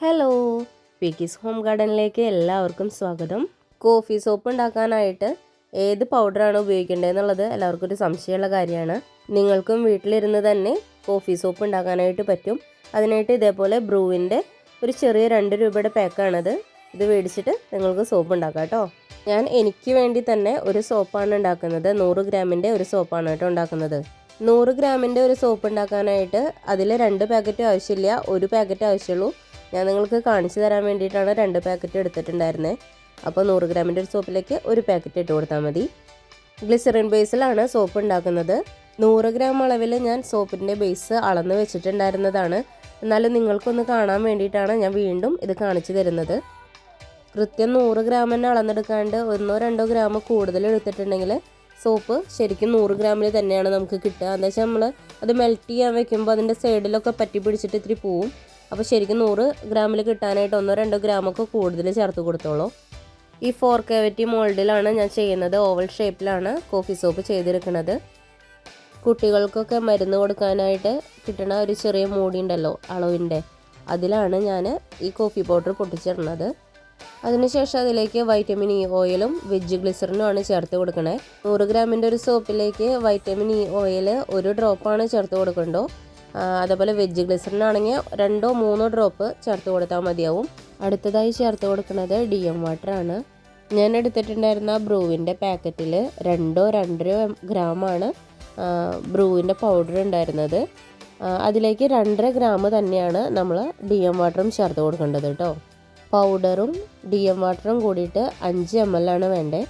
Hello പിക്കിസ് home ഗാർഡനിലേക്ക് എല്ലാവർക്കും സ്വാഗതം. Coffee soap ഉണ്ടാക്കാനായിട്ട് ഏത് പൗഡറാണ് ഉപയോഗിക്കേണ്ടതെന്നുള്ളത് എല്ലാവർക്കും ഒരു സംശയമുള്ള കാര്യമാണ്. നിങ്ങൾക്കും വീട്ടിലിരുന്ന് തന്നെ കോഫി സോപ്പ് ഉണ്ടാക്കാനായിട്ട് പറ്റും. അതിനായിട്ട് ഇതേപോലെ ബ്രൂവിന്റെ ഒരു ചെറിയ രണ്ട് രൂപയുടെ പാക്കാണിത് ഇത് മേടിച്ചിട്ട് നിങ്ങൾക്ക് സോപ്പ് ഉണ്ടാക്കാം കേട്ടോ. ഞാൻ എനിക്ക് വേണ്ടി തന്നെ ഒരു സോപ്പാണ് ഉണ്ടാക്കുന്നത്. നൂറ് ഗ്രാമിന്റെ ഒരു സോപ്പാണ് കേട്ടോ ഉണ്ടാക്കുന്നത്. നൂറ് ഗ്രാമിന്റെ ഒരു സോപ്പ് ഉണ്ടാക്കാനായിട്ട് അതിൽ രണ്ട് പാക്കറ്റ് ആവശ്യമില്ല. ഒരു പാക്കറ്റ് ആവശ്യമുള്ളൂ. ഞാൻ നിങ്ങൾക്ക് കാണിച്ചു തരാൻ വേണ്ടിയിട്ടാണ് രണ്ട് പാക്കറ്റ് എടുത്തിട്ടുണ്ടായിരുന്നത് അപ്പോൾ നൂറ് ഗ്രാമിന്റെ ഒരു സോപ്പിലേക്ക് ഒരു പാക്കറ്റ് ഇട്ട് കൊടുത്താൽ മതി. ഗ്ലിസറിൻ ബേസിലാണ് സോപ്പ് ഉണ്ടാക്കുന്നത്. നൂറ് ഗ്രാം അളവിൽ ഞാൻ സോപ്പിന്റെ ബേസ് അളന്ന് വെച്ചിട്ടുണ്ടായിരുന്നതാണ്. എന്നാലും നിങ്ങൾക്കൊന്ന് കാണാൻ വേണ്ടിയിട്ടാണ് ഞാൻ വീണ്ടും ഇത് കാണിച്ചു തരുന്നത്. കൃത്യം നൂറ് ഗ്രാം തന്നെ അളന്നെടുക്കാണ്ട് ഒന്നോ രണ്ടോ ഗ്രാം കൂടുതൽ എടുത്തിട്ടുണ്ടെങ്കിൽ സോപ്പ് ശരിക്കും നൂറ് ഗ്രാമിൽ തന്നെയാണ് നമുക്ക് കിട്ടുക. എന്താ വെച്ചാൽ നമ്മൾ അത് മെൽറ്റ് ചെയ്യാൻ വെക്കുമ്പോൾ അതിന്റെ സൈഡിലൊക്കെ പറ്റി പിടിച്ചിട്ട് ഇത്തിരി പോവും. അപ്പോൾ ശരിക്കും നൂറ് ഗ്രാമിൽ കിട്ടാനായിട്ട് ഒന്നോ രണ്ടോ ഗ്രാമൊക്കെ കൂടുതൽ ചേർത്ത് കൊടുത്തോളൂ. ഈ ഫോർ കേവറ്റി മോൾഡിലാണ് ഞാൻ ചെയ്യുന്നത്. ഓവൽ ഷേപ്പിലാണ് കോഫി സോപ്പ് ചെയ്തെടുക്കുന്നത് കുട്ടികൾക്കൊക്കെ മരുന്ന് കൊടുക്കാനായിട്ട് കിട്ടണ ഒരു ചെറിയ മൂടി ഉണ്ടല്ലോ അളവിന്റെ. അതിലാണ് ഞാൻ ഈ കോഫി പൗഡർ പൊട്ടിച്ചിടുന്നത്. അതിനുശേഷം അതിലേക്ക് വൈറ്റമിൻ ഇ ഓയിലും വെജ് ഗ്ലിസറിനും ആണ് ചേർത്ത് കൊടുക്കണേ. നൂറ് ഗ്രാമിന്റെ ഒരു സോപ്പിലേക്ക് വൈറ്റമിൻ ഇ ഓയിൽ ഒരു ഡ്രോപ്പാണ് ചേർത്ത് കൊടുക്കണ്ടോ? അതേപോലെ വെജ് ഗ്ലിസറിനാണെങ്കിൽ രണ്ടോ മൂന്നോ ഡ്രോപ്പ് ചേർത്ത് കൊടുത്താൽ മതിയാവും. അടുത്തതായി ചേർത്ത് കൊടുക്കുന്നത് ഡി എം വാട്ടറാണ് ഞാൻ എടുത്തിട്ടുണ്ടായിരുന്ന ബ്രൂവിന്റെ പാക്കറ്റിൽ രണ്ടോ രണ്ടര ഗ്രാമാണ് ബ്രൂവിന്റെ പൗഡർ ഉണ്ടായിരുന്നത്. അതിലേക്ക് രണ്ടര ഗ്രാം തന്നെയാണ് നമ്മൾ ഡി എം വാട്ടറും ചേർത്ത് കൊടുക്കേണ്ടത് കേട്ടോ. പൗഡറും ഡി എം വാട്ടറും കൂടിയിട്ട് അഞ്ച് എം എൽ ആണ് വേണ്ടത്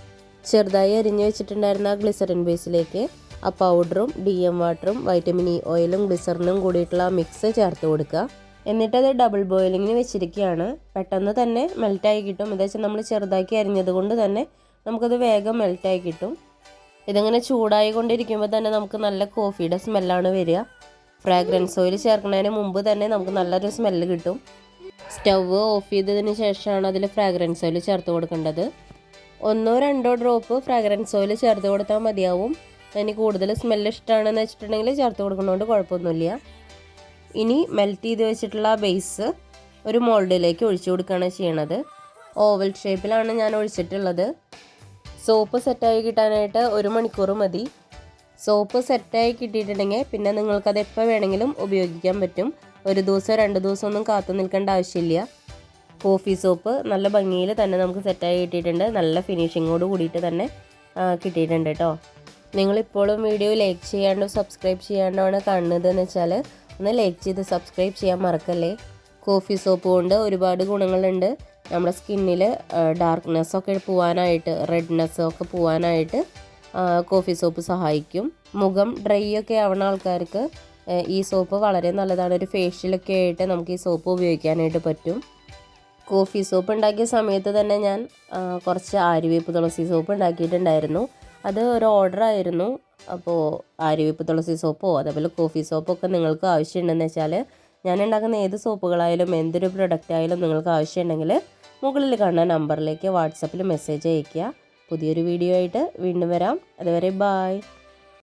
ചെറുതായി അരിഞ്ഞ് വെച്ചിട്ടുണ്ടായിരുന്ന ഗ്ലിസറിൻ ബേസിലേക്ക് ആ പൗഡറും ഡി എം വാട്ടറും വൈറ്റമിൻ ഇ ഓയിലും ഗ്ലിസറിനും കൂടിയിട്ടുള്ള മിക്സ് ചേർത്ത് കൊടുക്കുക. എന്നിട്ടത് ഡബിൾ ബോയിലിങ്ങിന് വെച്ചിരിക്കുകയാണ്. പെട്ടെന്ന് തന്നെ മെൽറ്റായി കിട്ടും. എന്താ വെച്ചാൽ നമ്മൾ ചെറുതാക്കി അരിഞ്ഞത് കൊണ്ട് തന്നെ നമുക്കത് വേഗം മെൽറ്റായി കിട്ടും. ഇതിങ്ങനെ ചൂടായി കൊണ്ടിരിക്കുമ്പോൾ തന്നെ നമുക്ക് നല്ല കോഫിയുടെ സ്മെല്ലാണ് വരിക. ഫ്രാഗ്രൻസ് ഓയിൽ ചേർക്കുന്നതിന് മുമ്പ് തന്നെ നമുക്ക് നല്ലൊരു സ്മെല്ല് കിട്ടും. സ്റ്റവ് ഓഫ് ചെയ്തതിന് ശേഷമാണ് അതിൽ ഫ്രാഗ്രൻസ് ഓയിൽ ചേർത്ത് കൊടുക്കേണ്ടത്. ഒന്നോ രണ്ടോ ഡ്രോപ്പ് ഫ്രാഗ്രൻസ് ഓയിൽ ചേർത്ത് കൊടുത്താൽ മതിയാവും. അതിന് കൂടുതൽ സ്മെല്ല് ഇഷ്ടമാണെന്ന് വെച്ചിട്ടുണ്ടെങ്കിൽ ചേർത്ത് കൊടുക്കുന്നതുകൊണ്ട് കുഴപ്പമൊന്നുമില്ല. ഇനി മെൽറ്റ് ചെയ്ത് വെച്ചിട്ടുള്ള ബേസ് ഒരു മോൾഡിലേക്ക് ഒഴിച്ചു കൊടുക്കുകയാണ് ചെയ്യണത്. ഓവൽ ഷേപ്പിലാണ് ഞാൻ ഒഴിച്ചിട്ടുള്ളത്. സോപ്പ് സെറ്റായി കിട്ടാനായിട്ട് ഒരു മണിക്കൂർ മതി. സോപ്പ് സെറ്റായി കിട്ടിയിട്ടുണ്ടെങ്കിൽ പിന്നെ നിങ്ങൾക്കത് എപ്പോൾ വേണമെങ്കിലും ഉപയോഗിക്കാൻ പറ്റും. ഒരു ദിവസം രണ്ട് ദിവസം ഒന്നും കാത്തു നിൽക്കേണ്ട ആവശ്യമില്ല. കോഫി സോപ്പ് നല്ല ഭംഗിയിൽ തന്നെ നമുക്ക് സെറ്റായി കിട്ടിയിട്ടുണ്ട്. നല്ല ഫിനിഷിങ്ങോട് കൂടിയിട്ട് തന്നെ കിട്ടിയിട്ടുണ്ട് കേട്ടോ. നിങ്ങളിപ്പോഴും വീഡിയോ ലൈക്ക് ചെയ്യാണ്ടോ സബ്സ്ക്രൈബ് ചെയ്യാണ്ടാണ് കാണുന്നതെന്ന് വെച്ചാൽ ഒന്ന് ലൈക്ക് ചെയ്ത് സബ്സ്ക്രൈബ് ചെയ്യാൻ മറക്കല്ലേ? കോഫി സോപ്പ് കൊണ്ട് ഒരുപാട് ഗുണങ്ങളുണ്ട്. നമ്മുടെ സ്കിന്നിൽ ഡാർക്ക്നെസ് ഒക്കെ പോവാനായിട്ട് റെഡ്നെസ് ഒക്കെ പോവാനായിട്ട് കോഫി സോപ്പ് സഹായിക്കും. മുഖം ഡ്രൈ ഒക്കെ ആവുന്ന ആൾക്കാർക്ക് ഈ സോപ്പ് വളരെ നല്ലതാണ്. ഒരു ഫേഷ്യലൊക്കെ ആയിട്ട് നമുക്ക് ഈ സോപ്പ് ഉപയോഗിക്കാനായിട്ട് പറ്റും. കോഫി സോപ്പ് ഉണ്ടാക്കിയ സമയത്ത് തന്നെ ഞാൻ കുറച്ച് ആര്യവേപ്പ് തുളസി സോപ്പ് ഉണ്ടാക്കിയിട്ടുണ്ടായിരുന്നു. അത് ഒരു ഓർഡർ ആയിരുന്നു. അപ്പോൾ ആര്യവേപ്പ് തുളസി സോപ്പോ അതേപോലെ കോഫി സോപ്പോ ഒക്കെ നിങ്ങൾക്ക് ആവശ്യമുണ്ടെന്ന് വെച്ചാൽ ഞാൻ ഉണ്ടാക്കുന്ന ഏത് സോപ്പുകളായാലും എന്തൊരു പ്രൊഡക്റ്റ് ആയാലും നിങ്ങൾക്ക് ആവശ്യമുണ്ടെങ്കിൽ മുകളിൽ കാണുന്ന നമ്പറിലേക്ക് വാട്സപ്പിൽ മെസ്സേജ് അയയ്ക്കുക. പുതിയൊരു വീഡിയോ ആയിട്ട് വീണ്ടും വരാം. അതുവരെ ബായ്